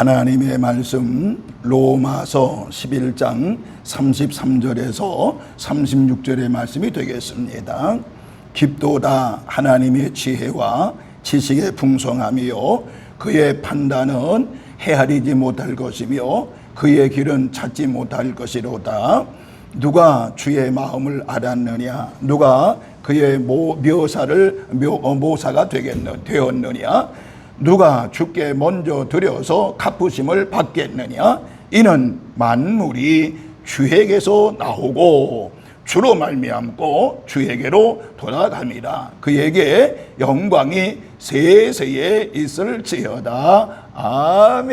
하나님의 말씀 로마서 11장 33절에서 36절의 말씀이 되겠습니다. 깊도다 하나님의 지혜와 지식의 풍성함이요 그의 판단은 헤아리지 못할 것이며 그의 길은 찾지 못할 것이로다. 누가 주의 마음을 알았느냐? 누가 그의 모, 묘사를 묘, 어, 모사가 되겠느, 되었느냐? 누가 주께 먼저 드려서 갚으심을 받겠느냐? 이는 만물이 주에게서 나오고 주로 말미암고 주에게로 돌아갑니다. 그에게 영광이 세세에 있을지어다. 아멘.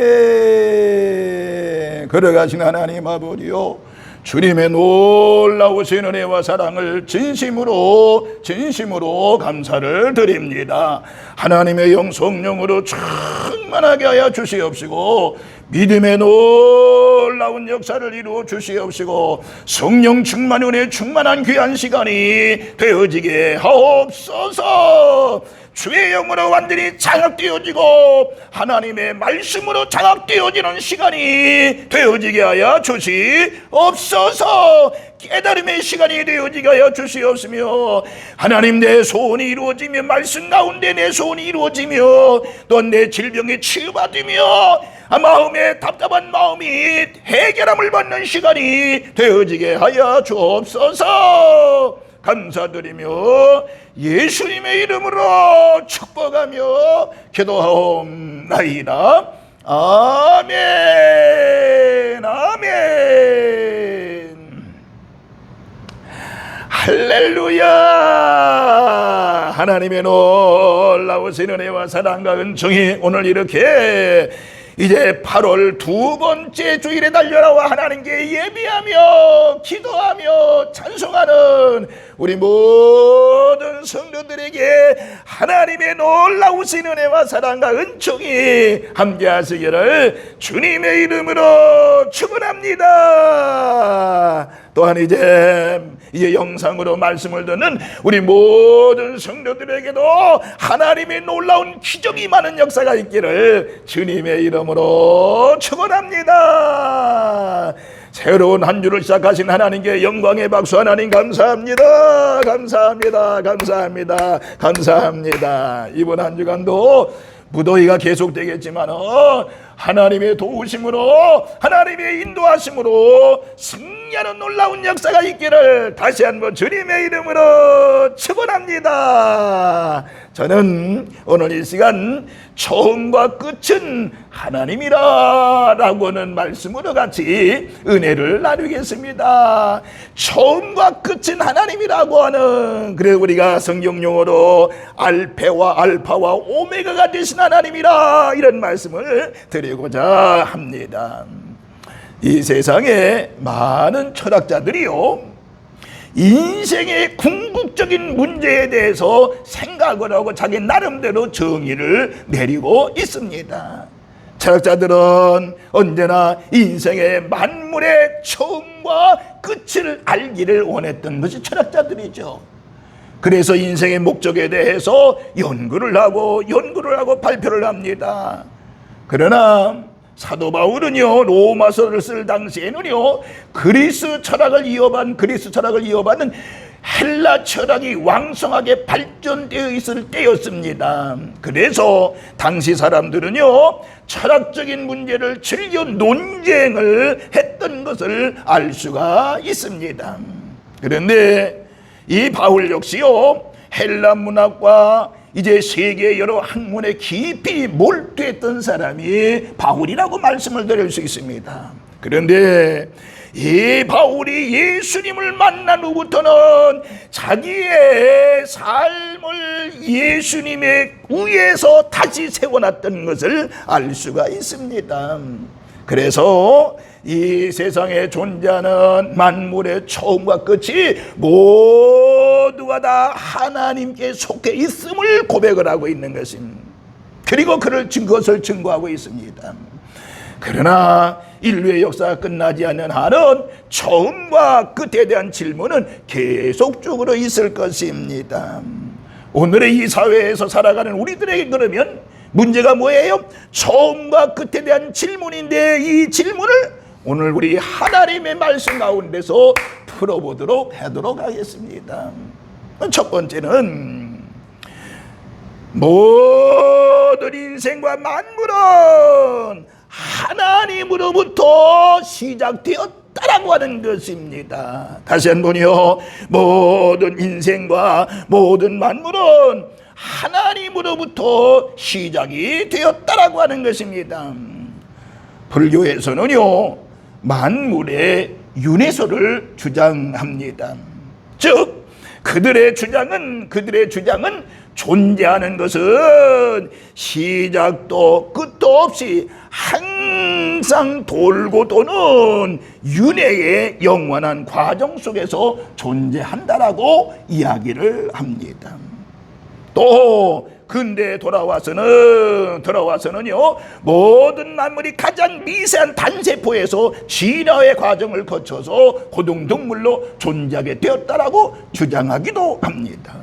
걸어가신 하나님 아버지요. 주님의 놀라우신 은혜와 사랑을 진심으로 진심으로 감사를 드립니다. 하나님의 영 성령으로 충만하게 하여 주시옵시고 믿음의 놀라운 역사를 이루어 주시옵시고 성령 충만 은혜 충만한 귀한 시간이 되어지게 하옵소서. 주의 영으로 완전히 장악되어지고 하나님의 말씀으로 장악되어지는 시간이 되어지게 하여 주시옵소서. 깨달음의 시간이 되어지게 하여 주시옵으며 하나님 내 소원이 이루어지며 말씀 가운데 내 소원이 이루어지며 또 내 질병이 치유받으며 마음의 답답한 마음이 해결함을 받는 시간이 되어지게 하여 주옵소서 감사드리며 예수님의 이름으로 축복하며 기도하옵나이다. 아멘, 아멘. 할렐루야! 하나님의 놀라우신 은혜와 사랑과 은총이 오늘 이렇게 이제 8월 두 번째 주일에 달려나와 하나님께 예비하며 기도하며 찬송하는 우리 모든 성도들에게 하나님의 놀라우신 은혜와 사랑과 은총이 함께 하시기를 주님의 이름으로 축원합니다. 또한 이제 이제 영상으로 말씀을 듣는 우리 모든 성도들에게도 하나님의 놀라운 기적이 많은 역사가 있기를 주님의 이름으로 축원합니다. 새로운 한 주를 시작하신 하나님께 영광의 박수 하나님 감사합니다. 감사합니다. 감사합니다. 감사합니다. 이번 한 주간도 무더위가 계속되겠지만 하나님의 도우심으로 하나님의 인도하심으로 승 리하는 놀라운 역사가 있기를 다시 한번 주님의 이름으로 축원합니다. 저는 오늘 이 시간 처음과 끝은 하나님이라라고는 말씀으로 같이 은혜를 나누겠습니다. 처음과 끝은 하나님이라고 하는 그래 우리가 성경 용어로 알페와 알파와 오메가가 되신 하나님이라 이런 말씀을 드리고자 합니다. 이 세상에 많은 철학자들이요. 인생의 궁극적인 문제에 대해서 생각을 하고 자기 나름대로 정의를 내리고 있습니다. 철학자들은 언제나 인생의 만물의 처음과 끝을 알기를 원했던 것이 철학자들이죠. 그래서 인생의 목적에 대해서 연구를 하고 연구를 하고 발표를 합니다. 그러나 사도 바울은요 로마서를 쓸 당시에는요 그리스 철학을 이어받은 그리스 철학을 이어받는 헬라 철학이 왕성하게 발전되어 있을 때였습니다. 그래서 당시 사람들은요 철학적인 문제를 즐겨 논쟁을 했던 것을 알 수가 있습니다. 그런데 이 바울 역시요 헬라 문학과 이제 세계 여러 학문에 깊이 몰두했던 사람이 바울이라고 말씀을 드릴 수 있습니다. 그런데 이 바울이 예수님을 만난 후부터는 자기의 삶을 예수님의 위에서 다시 세워놨던 것을 알 수가 있습니다. 그래서 이 세상에 존재하는 만물의 처음과 끝이 모두 가 다 하나님께 속해 있음을 고백을 하고 있는 것입니다. 그리고 그를 그것을 증거하고 있습니다. 그러나 인류의 역사가 끝나지 않는 한은 처음과 끝에 대한 질문은 계속적으로 있을 것입니다. 오늘의 이 사회에서 살아가는 우리들에게 그러면 문제가 뭐예요? 처음과 끝에 대한 질문인데 이 질문을 오늘 우리 하나님의 말씀 가운데서 풀어보도록 하도록 하겠습니다. 첫 번째는 모든 인생과 만물은 하나님으로부터 시작되었다라고 하는 것입니다. 다시 한 번요. 모든 인생과 모든 만물은 하나님으로부터 시작이 되었다라고 하는 것입니다. 불교에서는요, 만물의 윤회소를 주장합니다. 즉, 그들의 주장은, 그들의 주장은 존재하는 것은 시작도 끝도 없이 항상 돌고 도는 윤회의 영원한 과정 속에서 존재한다라고 이야기를 합니다. 또 근대 돌아와서는 돌아와서는요 모든 만물이 가장 미세한 단세포에서 진화의 과정을 거쳐서 고등동물로 존재하게 되었다라고 주장하기도 합니다.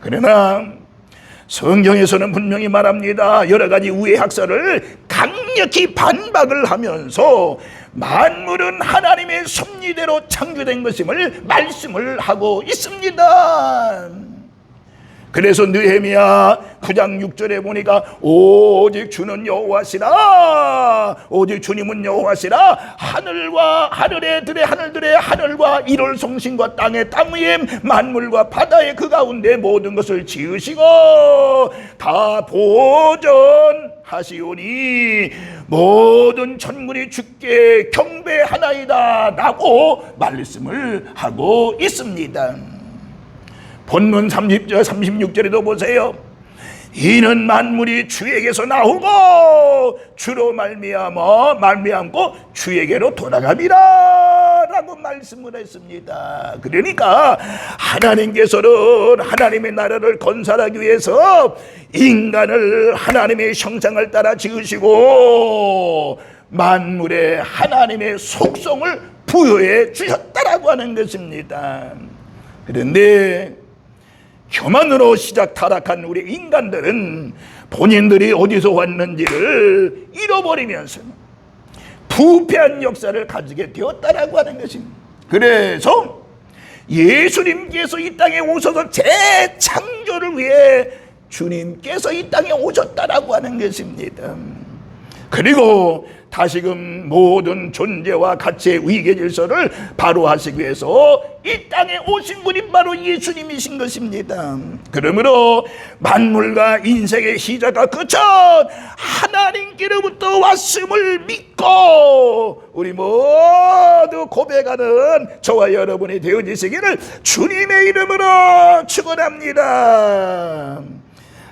그러나 성경에서는 분명히 말합니다. 여러 가지 우회 학설을 강력히 반박을 하면서 만물은 하나님의 섭리대로 창조된 것임을 말씀을 하고 있습니다. 그래서 느헤미야 9장 6절에 보니까 오직 주는 여호와시라. 오직 주님은 여호와시라. 하늘과 하늘의 들의 하늘들의 하늘과 이를 송신과 땅의 땅 위에 만물과 바다의 그 가운데 모든 것을 지으시고 다 보존하시오니 모든 천물이 주께 경배하나이다 라고 말씀을 하고 있습니다 본문 30절 36절에도 보세요. 이는 만물이 주에게서 나오고 주로 말미암아 말미암고 주에게로 돌아가리라라고 말씀을 했습니다. 그러니까 하나님께서는 하나님의 나라를 건설하기 위해서 인간을 하나님의 형상을 따라 지으시고 만물에 하나님의 속성을 부여해 주셨다라고 하는 것입니다. 그런데 교만으로 시작 타락한 우리 인간들은 본인들이 어디서 왔는지를 잃어버리면서 부패한 역사를 가지게 되었다라고 하는 것입니다. 그래서 예수님께서 이 땅에 오셔서 재창조를 위해 주님께서 이 땅에 오셨다라고 하는 것입니다. 그리고 다시금 모든 존재와 가치의 위계 질서를 바로 하시기 위해서 이 땅에 오신 분이 바로 예수님이신 것입니다. 그러므로 만물과 인생의 시작과 끝은 하나님께로부터 왔음을 믿고 우리 모두 고백하는 저와 여러분이 되어지시기를 주님의 이름으로 축원합니다.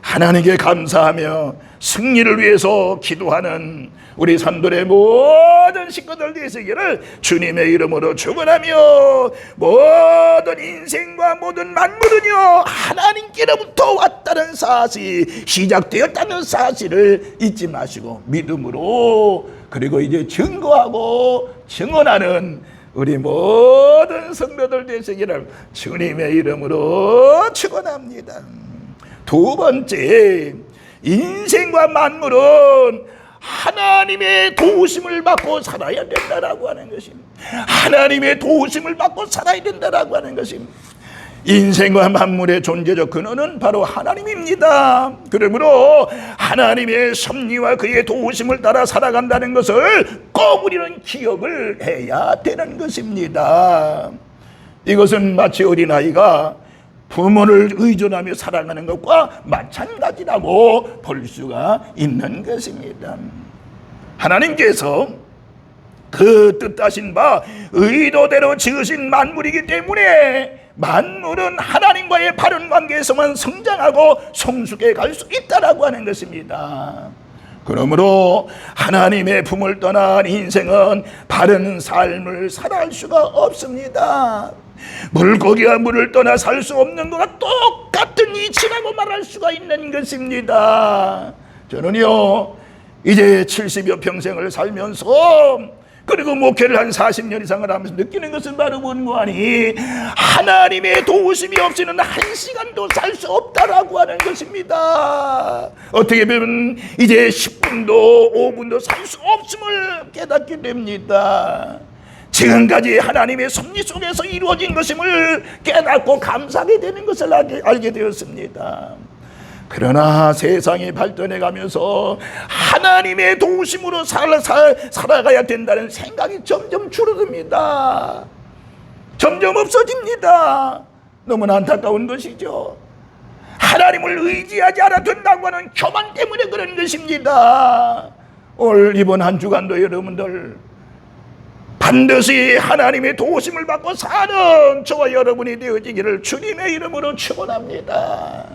하나님께 감사하며 승리를 위해서 기도하는 우리 산돌의 모든 식구들 되시기를 주님의 이름으로 축원하며 모든 인생과 모든 만물은요 하나님께로부터 왔다는 사실 시작되었다는 사실을 잊지 마시고 믿음으로 그리고 이제 증거하고 증언하는 우리 모든 성도들 되시기를 주님의 이름으로 축원합니다. 두 번째, 인생과 만물은 하나님의 도우심을 받고 살아야 된다라고 하는 것입니다. 하나님의 도우심을 받고 살아야 된다라고 하는 것입니다. 인생과 만물의 존재적 근원은 바로 하나님입니다. 그러므로 하나님의 섭리와 그의 도우심을 따라 살아간다는 것을 꼭 우리는 기억을 해야 되는 것입니다. 이것은 마치 어린아이가 부모를 의존하며 살아가는 것과 마찬가지라고 볼 수가 있는 것입니다. 하나님께서 그 뜻하신 바 의도대로 지으신 만물이기 때문에 만물은 하나님과의 바른 관계에서만 성장하고 성숙해 갈 수 있다라고 하는 것입니다. 그러므로 하나님의 품을 떠난 인생은 바른 삶을 살아갈 수가 없습니다. 물고기가 물을 떠나 살 수 없는 것과 똑같은 이치라고 말할 수가 있는 것입니다. 저는요, 이제 70여 평생을 살면서 그리고 목회를 한 40년 이상을 하면서 느끼는 것은 바로 뭔고하니 하나님의 도우심이 없이는 한 시간도 살 수 없다라고 하는 것입니다. 어떻게 보면 이제 10분도 5분도 살 수 없음을 깨닫게 됩니다. 지금까지 하나님의 섭리 속에서 이루어진 것임을 깨닫고 감사하게 되는 것을 알게, 되었습니다. 그러나 세상이 발전해 가면서 하나님의 도우심으로 살, 살, 살아가야 된다는 생각이 점점 줄어듭니다. 점점 없어집니다. 너무나 안타까운 것이죠. 하나님을 의지하지 않아 된다고 하는 교만 때문에 그런 것입니다. 오늘 이번 한 주간도 여러분들 반드시 하나님의 도우심을 받고 사는 저와 여러분이 되어지기를 주님의 이름으로 축원합니다.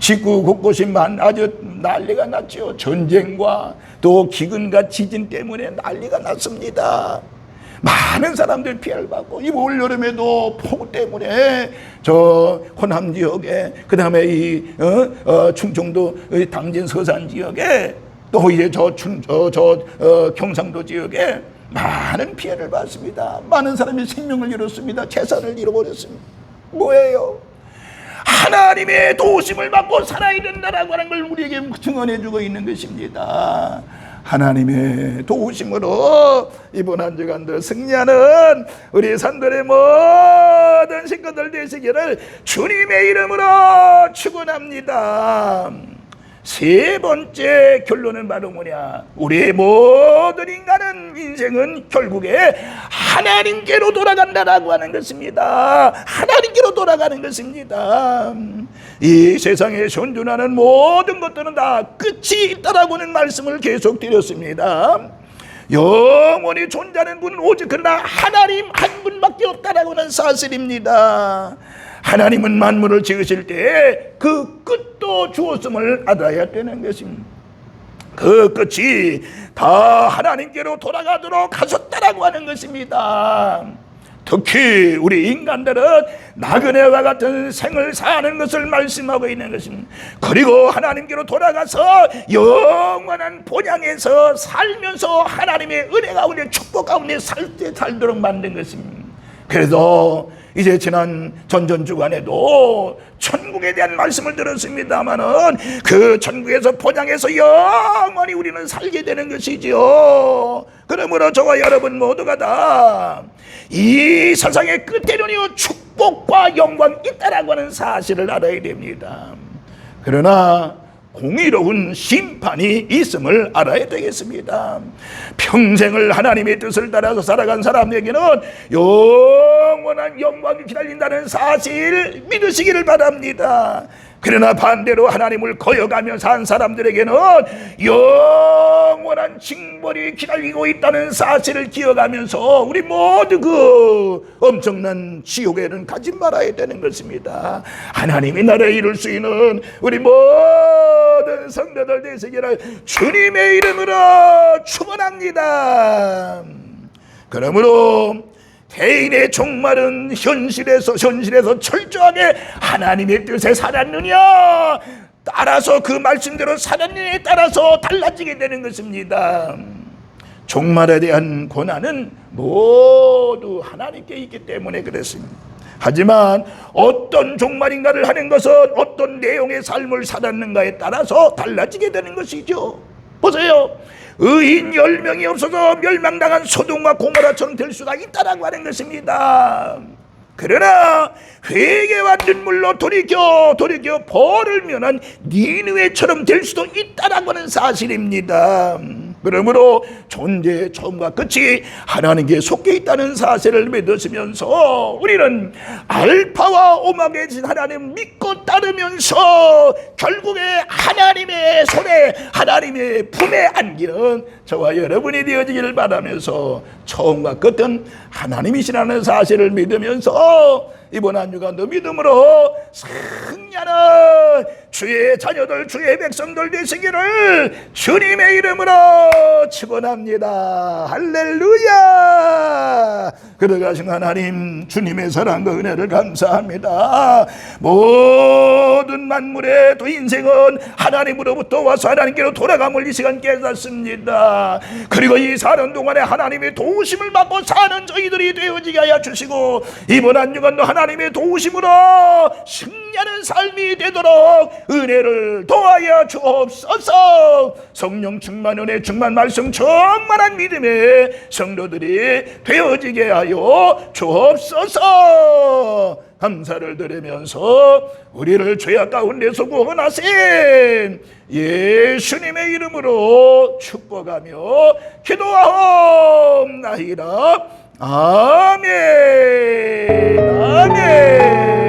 지구 곳곳이 만 아주 난리가 났죠. 전쟁과 또 기근과 지진 때문에 난리가 났습니다. 많은 사람들 피해를 받고 이 올 여름에도 폭우 때문에 저 호남 지역에 그 다음에 이 어, 어, 충청도 의 당진 서산 지역에 또 이제 저 충 저 저 어, 경상도 지역에 많은 피해를 받습니다. 많은 사람이 생명을 잃었습니다. 재산을 잃어버렸습니다. 뭐예요? 하나님의 도우심을 받고 살아야 된다라고 하는 걸 우리에게 증언해 주고 있는 것입니다. 하나님의 도우심으로 이번 한 주간도 승리하는 우리 산들의 모든 식구들 되시기를 주님의 이름으로 축원합니다. 세 번째 결론은 바로 뭐냐? 우리의 모든 인간은 인생은 결국에 하나님께로 돌아간다라고 하는 것입니다. 하나님께로 돌아가는 것입니다. 이 세상에 존존하는 모든 것들은 다 끝이 있다라고 하는 말씀을 계속 드렸습니다. 영원히 존재하는 분은 오직 그러나 하나님 한 분밖에 없다라고 하는 사실입니다. 하나님은 만물을 지으실 때그 끝도 주었음을 알아야 되는 것입니다. 그 끝이 다 하나님께로 돌아가도록 하셨다라고 하는 것입니다. 특히 우리 인간들은 나그네와 같은 생을 사는 것을 말씀하고 있는 것입니다. 그리고 하나님께로 돌아가서 영원한 본향에서 살면서 하나님의 은혜 가운데 축복 가운데 살때 살도록 만든 것입니다. 그래도 이제 지난 전전 주간에도 천국에 대한 말씀을 들었습니다마는 그 천국에서 포장해서 영원히 우리는 살게 되는 것이지요. 그러므로 저와 여러분 모두가 다 이 세상의 끝에는요 축복과 영광 있다라고 하는 사실을 알아야 됩니다. 그러나 공의로운 심판이 있음을 알아야 되겠습니다. 평생을 하나님의 뜻을 따라서 살아간 사람에게는 영원한 영광이 기다린다는 사실 믿으시기를 바랍니다. 그러나 반대로 하나님을 거역하며 산 사람들에게는 영원한 징벌이 기다리고 있다는 사실을 기억하면서 우리 모두 그 엄청난 지옥에는 가지 말아야 되는 것입니다. 하나님의 나라에 이룰 수 있는 우리 모든 성도들 되시기를 주님의 이름으로 축원합니다. 그러므로 개인의 종말은 현실에서 현실에서 철저하게 하나님의 뜻에 살았느냐 따라서 그 말씀대로 살았느냐에 따라서 달라지게 되는 것입니다. 종말에 대한 고난은 모두 하나님께 있기 때문에 그렇습니다. 하지만 어떤 종말인가를 하는 것은 어떤 내용의 삶을 살았는가에 따라서 달라지게 되는 것이죠. 보세요. 의인 열 명이 없어서 멸망당한 소돔과 고모라처럼 될 수가 있다라고 하는 것입니다. 그러나 회개와 눈물로 돌이켜 돌이켜 벌을 면한 니느웨처럼 될 수도 있다라고 하는 사실입니다. 그러므로 존재의 처음과 끝이 하나님께 속해 있다는 사실을 믿으시면서 우리는 알파와 계신 하나님 믿고 따르면서 결국에 하나님의 손에 하나님의 품에 안기는 저와 여러분이 되어지기를 바라면서 처음과 끝은 하나님이시라는 사실을 믿으면서 이번 한 주간도 믿음으로 승리하는 주의 자녀들 주의 백성들 되시기를 주님의 이름으로 축원합니다 할렐루야 그러가신 하나님 주님의 사랑과 은혜를 감사합니다. 모든 만물의 또 인생은 하나님으로부터 와서 하나님께로 돌아감을 이 시간 깨닫습니다. 그리고 이 사는 동안에 하나님의 도우심을 받고 사는 저희들이 되어지게 하여 주시고 이번 한 주간도 하나님의 도우심으로 승리하는 삶이 되도록 은혜를 도하여 주옵소서. 성령 충만 은혜 충만 말씀 충만한 믿음의 성도들이 되어지게 하여 주옵소서. 감사를 드리면서 우리를 죄악 가운데서 구원하신 예수님의 이름으로 축복하며 기도하옵나이다. 아멘. 아멘